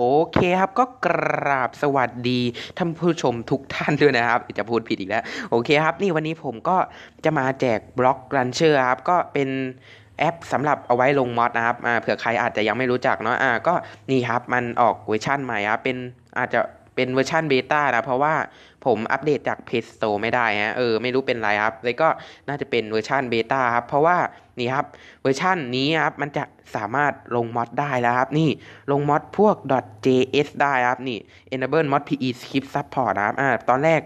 โอเคครับ ก็กราบสวัสดีท่านผู้ชมทุกท่านด้วยนะครับ จะพูดผิดอีกแล้ว โอเคครับ นี่วันนี้ผมก็จะมาแจกบล็อกรันเชอร์ครับ ก็เป็นแอปสำหรับเอาไว้ลงมอดนะครับเผื่อใครอาจจะยังไม่รู้จักเนาะอ่าก็นี่ครับ มันออกเวอร์ชั่นใหม่ครับเป็นอาจจะ เป็นเวอร์ชันเบต้านะ เพราะว่าผมอัปเดตจาก Play Store ไม่ได้ฮะเออไม่รู้เป็นไรครับเลยก็น่าจะเป็นเวอร์ชันเบต้าครับ เพราะว่านี่ครับเวอร์ชันนี้ครับมันจะสามารถลงมอดได้แล้วครับนี่ลงมอดพวก .js ได้ครับนี่ enable mod pe script support นะครับอ่าตอนแรก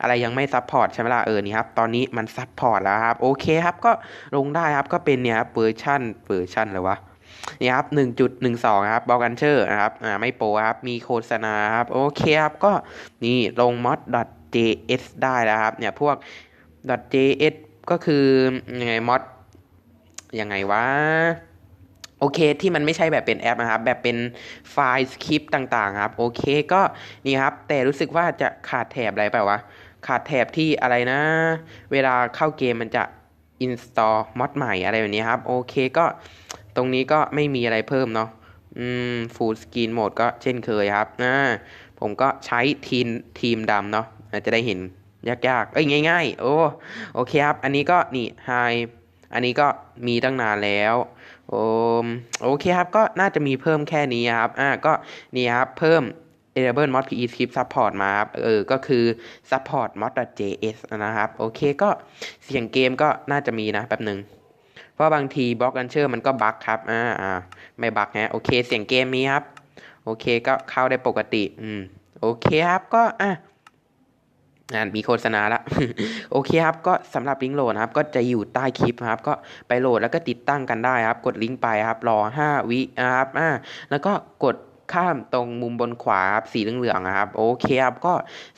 อะไรยังไม่ซัพพอร์ตใช่ไหมล่ะเออนี่ครับ ตอนนี้มันซัพพอร์ตแล้วครับ โอเคครับก็ลงได้ครับก็เป็นเนี่ยครับเวอร์ชันเวอร์ชันเลยวะ นี่ครับหนึ่งจุดหนึ่งสองครับบอกันเชอร์นะครับ อ่า ไม่โปรครับ มีโฆษณาครับ โอเคครับ ก็นี่ลง mod.js ได้แล้วครับ เนี่ยพวก .js ก็คือยังไง mod ยังไงวะโอเคที่มันไม่ใช่แบบเป็นแอปนะครับ แบบเป็นไฟล์สคริปต์ต่าง ๆ ครับ โอเคก็นี่ครับ แต่รู้สึกว่าจะขาดแถบอะไรไปวะขาดแถบที่อะไรนะ เวลาเข้าเกมมันจะ install mod ใหม่อะไรแบบนี้ครับ โอเคก็ตรงนี้ก็ไม่มีอะไรเพิ่มเนาะอืม full screen mode ก็เช่นเคยครับอ่าผมก็ใช้ทีมทีมดำเนาะอาจจะได้เห็นยากๆ เอ้ยง่ายๆ โอ้โอเคครับ อันนี้ก็นี่ high อันนี้ก็มีตั้งนานแล้วโอมโอเคครับก็น่าจะมีเพิ่มแค่นี้ครับอ่าก็นี่ครับเพิ่ม enable mod pe script support มาครับ เออ ก็คือ support mod.js นะครับ โอเค ก็เสียงเกมก็น่าจะมีนะแป๊บหนึ่ง เพราะบางทีบล็อกอันเชอร์มันก็บั๊กครับ อ่าอ่าไม่บั๊กฮะ โอเค เสียงเกมมีครับ โอเค ก็เข้าได้ปกติ อืม โอเคครับ ก็ อะอ่านมีโฆษณาละโอเคครับ ก็สำหรับลิงก์โหลดนะครับ ก็จะอยู่ใต้คลิปครับ ก็ไปโหลดแล้วก็ติดตั้งกันได้ครับ กดลิงก์ไปครับ รอ 5 วินะครับ อ่า แล้วก็กด ข้ามตรงมุมบนขวาครับสีเหลืองๆนะครับ โอเคครับก็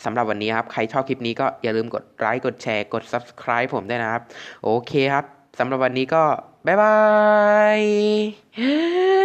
สำหรับวันนี้ครับ ใครชอบคลิปนี้ก็อย่าลืมกดไลค์กดแชร์กด subscribe ผมด้วยนะครับ โอเคครับสำหรับวันนี้ก็บ๊ายบาย